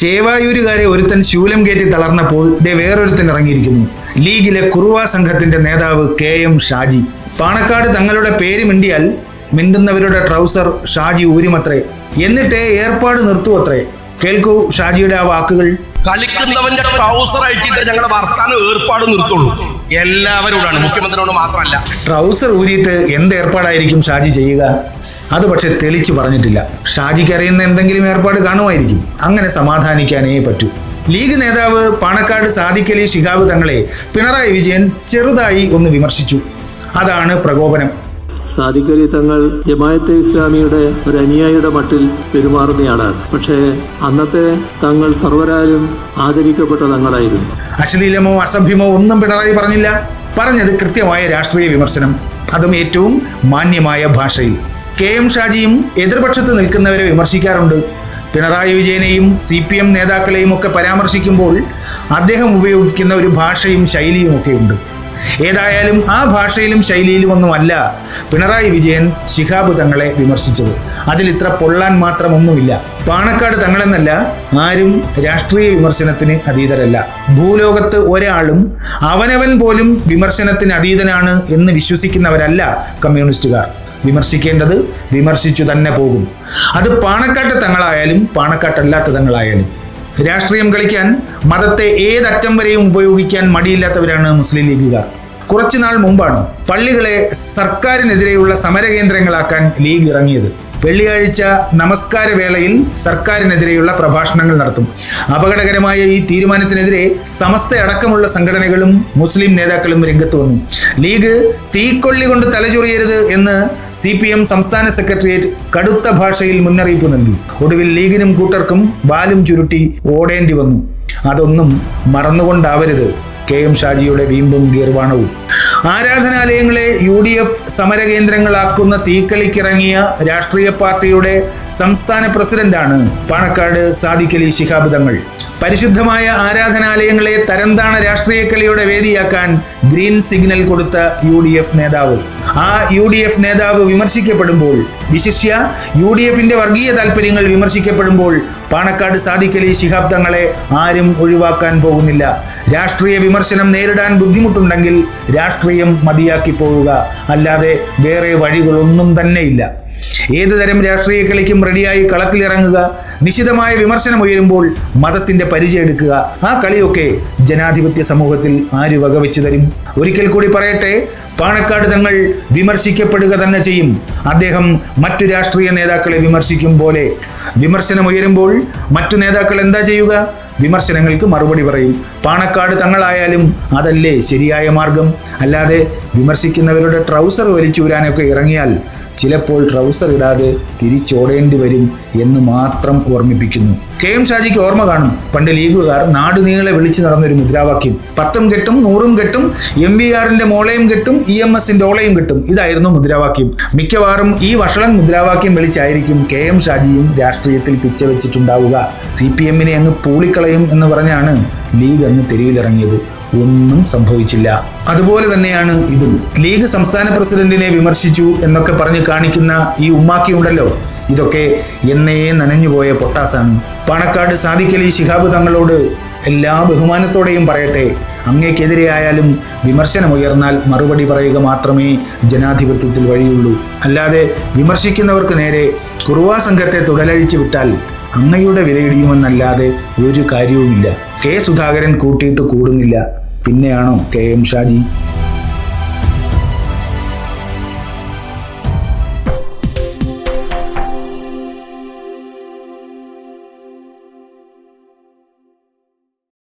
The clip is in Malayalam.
ചേവായൂരുകാരെ ഒരുത്തൻ ശൂലം കയറ്റി തളർന്നപ്പോൾ ദേ വേറൊരുത്തൻ ഇറങ്ങിയിരിക്കുന്നു. ലീഗിലെ കുറുവ സംഘത്തിന്റെ നേതാവ് കെ എം ഷാജി. പാണക്കാട് തങ്ങളുടെ പേര് മിണ്ടിയാൽ മിണ്ടുന്നവരുടെ ട്രൗസർ ഷാജി ഊരുമത്രേ. എന്നിട്ടേ ഏർപ്പാട് നിർത്തുവത്രേ. കേൾക്കൂ ഷാജിയുടെ ആ വാക്കുകൾ. കളിക്കുന്നവന്റെ ട്രൗസർ അഴിച്ചിട്ട് ഞങ്ങളുടെ വർത്താനം ഏർപ്പാട് നിർത്തുള്ളൂ. എല്ലാവരോടാണ് മുഖ്യമന്ത്രിയോട് മാത്രമല്ല. ട്രൗസർ ഊരിയിട്ട് എന്ത് ഏർപ്പാടായിരിക്കും ഷാജി ചെയ്യുക? അത് പക്ഷെ തെളിച്ചു പറഞ്ഞിട്ടില്ല. ഷാജിക്ക് അറിയുന്ന എന്തെങ്കിലും ഏർപ്പാട് കാണുമായിരിക്കും. അങ്ങനെ സമാധാനിക്കാനേ പറ്റൂ. ലീഗ് നേതാവ് പാണക്കാട് സാദിക്കലി ശിഹാബ് തങ്ങളെ പിണറായി വിജയൻ ചെറുതായി ഒന്ന് വിമർശിച്ചു. അതാണ് പ്രകോപനം. സാദിഖലി തങ്ങൾ ജമായത്തെ ഇസ്ലാമിയുടെ ഒരു അനുയായിയുടെ മട്ടിൽ പെരുമാറുന്നയാളാണ് പക്ഷേ അന്നത്തെ തങ്ങൾ സർവരാലും ആദരിക്കപ്പെട്ട തങ്ങളായിരുന്നു. അശ്ലീലമോ അസഭ്യമോ ഒന്നും പിണറായി പറഞ്ഞില്ല. പറഞ്ഞത് കൃത്യമായ രാഷ്ട്രീയ വിമർശനം. അതും ഏറ്റവും മാന്യമായ ഭാഷയിൽ. കെ എം ഷാജിയും എതിർപക്ഷത്ത് നിൽക്കുന്നവരെ വിമർശിക്കാറുണ്ട്. പിണറായി വിജയനെയും സി പി എം നേതാക്കളെയും ഒക്കെ പരാമർശിക്കുമ്പോൾ അദ്ദേഹം ഉപയോഗിക്കുന്ന ഒരു ഭാഷയും ശൈലിയും ഒക്കെ ഉണ്ട്. ഏതായാലും ആ ഭാഷയിലും ശൈലിയിലും ഒന്നുമല്ല പിണറായി വിജയൻ ശിഹാബ് തങ്ങളെ വിമർശിച്ചത്. അതിൽ ഇത്ര പൊള്ളാൻ മാത്രമൊന്നുമില്ല. പാണക്കാട് തങ്ങളെന്നല്ല ആരും രാഷ്ട്രീയ വിമർശനത്തിന് അതീതരല്ല. ഭൂലോകത്ത് ഒരാളും അവനവൻ പോലും വിമർശനത്തിന് അതീതനാണ് എന്ന് വിശ്വസിക്കുന്നവരല്ല കമ്മ്യൂണിസ്റ്റുകാർ. വിമർശിക്കേണ്ടത് വിമർശിച്ചു തന്നെ പോകും. അത് പാണക്കാട്ട് തങ്ങളായാലും പാണക്കാട്ടല്ലാത്ത തങ്ങളായാലും. രാഷ്ട്രീയം കളിക്കാൻ മതത്തെ ഏതറ്റം വരെയും ഉപയോഗിക്കാൻ മടിയില്ലാത്തവരാണ് മുസ്ലിം ലീഗുകാർ. കുറച്ചുനാൾ മുമ്പാണ് പള്ളികളെ സർക്കാരിനെതിരെയുള്ള സമരകേന്ദ്രങ്ങളാക്കാൻ ലീഗ് ഇറങ്ങിയത്. വെള്ളിയാഴ്ച നമസ്കാര വേളയിൽ സർക്കാരിനെതിരെയുള്ള പ്രഭാഷണങ്ങൾ നടത്തും. അപകടകരമായ ഈ തീരുമാനത്തിനെതിരെ സമസ്ത അടക്കമുള്ള സംഘടനകളും മുസ്ലിം നേതാക്കളും രംഗത്ത് വന്നു. ലീഗ് തീക്കൊള്ളി കൊണ്ട് തലചൊറിയരുത് എന്ന് സി പി എം സംസ്ഥാന സെക്രട്ടേറിയറ്റ് കടുത്ത ഭാഷയിൽ മുന്നറിയിപ്പ് നൽകി. ഒടുവിൽ ലീഗിനും കൂട്ടർക്കും വാലും ചുരുട്ടി ഓടേണ്ടി വന്നു. അതൊന്നും മറന്നുകൊണ്ടാവരുത്. കെ എം ഷാജിയുടെ വീമ്പും ഗീർവാണവും. ആരാധനാലയങ്ങളെ യു ഡി എഫ് സമരകേന്ദ്രങ്ങളാക്കുന്ന തീക്കളിക്കിറങ്ങിയ രാഷ്ട്രീയ പാർട്ടിയുടെ സംസ്ഥാന പ്രസിഡന്റാണ് പാണക്കാട് സാദിഖലി ശിഹാബ് തങ്ങൾ. പരിശുദ്ധമായ ആരാധനാലയങ്ങളെ തരംതാണ രാഷ്ട്രീയ കളിയുടെ വേദിയാക്കാൻ ഗ്രീൻ സിഗ്നൽ കൊടുത്ത യു ഡി എഫ് നേതാവ്. ആ യു ഡി എഫ് നേതാവ് വിമർശിക്കപ്പെടുമ്പോൾ വിശിഷ്യ യു ഡി എഫിന്റെ വർഗീയ താല്പര്യങ്ങൾ വിമർശിക്കപ്പെടുമ്പോൾ പാണക്കാട് സാദിഖലി ശിഹാബ് തങ്ങളെ ആരും ഒഴിവാക്കാൻ പോകുന്നില്ല. രാഷ്ട്രീയ വിമർശനം നേരിടാൻ ബുദ്ധിമുട്ടുണ്ടെങ്കിൽ രാഷ്ട്രീയം മതിയാക്കി പോവുക. അല്ലാതെ വേറെ വഴികളൊന്നും തന്നെയില്ല. ഏത് തരം രാഷ്ട്രീയ കളിക്കും റെഡിയായി കളത്തിലിറങ്ങുക നിശിതമായ വിമർശനം ഉയരുമ്പോൾ മതത്തിന്റെ പരിചയം എടുക്കുക. ആ കളിയൊക്കെ ജനാധിപത്യ സമൂഹത്തിൽ ആര് വകവെച്ചു തരും? ഒരിക്കൽ കൂടി പറയട്ടെ പാണക്കാട് തങ്ങൾ വിമർശിക്കപ്പെടുക തന്നെ ചെയ്യും. അദ്ദേഹം മറ്റു രാഷ്ട്രീയ നേതാക്കളെ വിമർശിക്കും പോലെ. വിമർശനം ഉയരുമ്പോൾ മറ്റു നേതാക്കൾ എന്താ ചെയ്യുക? വിമർശനങ്ങൾക്ക് മറുപടി പറയും. പാണക്കാട് തങ്ങളായാലും അതല്ലേ ശരിയായ മാർഗം? അല്ലാതെ വിമർശിക്കുന്നവരുടെ ട്രൗസർ വലിച്ചൂരാനൊക്കെ ഇറങ്ങിയാൽ ചിലപ്പോൾ ട്രൗസർ ഇടാതെ തിരിച്ചോടേണ്ടി വരും എന്ന് മാത്രം ഓർമ്മിപ്പിക്കുന്നു. കെ എം ഷാജിക്ക് ഓർമ്മ കാണും. പണ്ട് ലീഗുകാർ നാടുനീളെ വിളിച്ചു നടന്നൊരു മുദ്രാവാക്യം. പത്തും കെട്ടും നൂറും കെട്ടും എം വി ആറിന്റെ മോളയും കെട്ടും ഇ എം എസിന്റെ ഓളയും കെട്ടും. ഇതായിരുന്നു മുദ്രാവാക്യം. മിക്കവാറും ഈ വഷളൻ മുദ്രാവാക്യം വിളിച്ചായിരിക്കും കെ എം ഷാജിയും രാഷ്ട്രീയത്തിൽ പിച്ചവെച്ചിട്ടുണ്ടാവുക സി പി എമ്മിനെ അങ്ങ് പൂളിക്കളയും എന്ന് പറഞ്ഞാണ് ലീഗ് അന്ന് തെരുവിലിറങ്ങിയത്. ഒന്നും സംഭവിച്ചില്ല. അതുപോലെ തന്നെയാണ് ഇതും. ലീഗ് സംസ്ഥാന പ്രസിഡന്റിനെ വിമർശിച്ചു എന്നൊക്കെ പറഞ്ഞ് കാണിക്കുന്ന ഈ ഉമ്മാക്കി ഉണ്ടല്ലോ. ഇതൊക്കെ എന്നേ നനഞ്ഞുപോയ പൊട്ടാസാണ്. പാണക്കാട് സാദിക്കലി ശിഹാബ് തങ്ങളോട് എല്ലാ ബഹുമാനത്തോടെയും പറയട്ടെ. അങ്ങേക്കെതിരെയായാലും വിമർശനമുയർന്നാൽ മറുപടി പറയുക മാത്രമേ ജനാധിപത്യത്തിൽ വഴിയുള്ളൂ. അല്ലാതെ വിമർശിക്കുന്നവർക്ക് നേരെ കുറുവാ സംഘത്തെ തുടലഴിച്ചു വിട്ടാൽ അങ്ങയുടെ വിലയിടിയുമെന്നല്ലാതെ ഒരു കാര്യവുമില്ല. കെ സുധാകരൻ കൂട്ടിയിട്ട് കൂടുന്നില്ല. പിന്നെയാണോ കെ എം ഷാജി?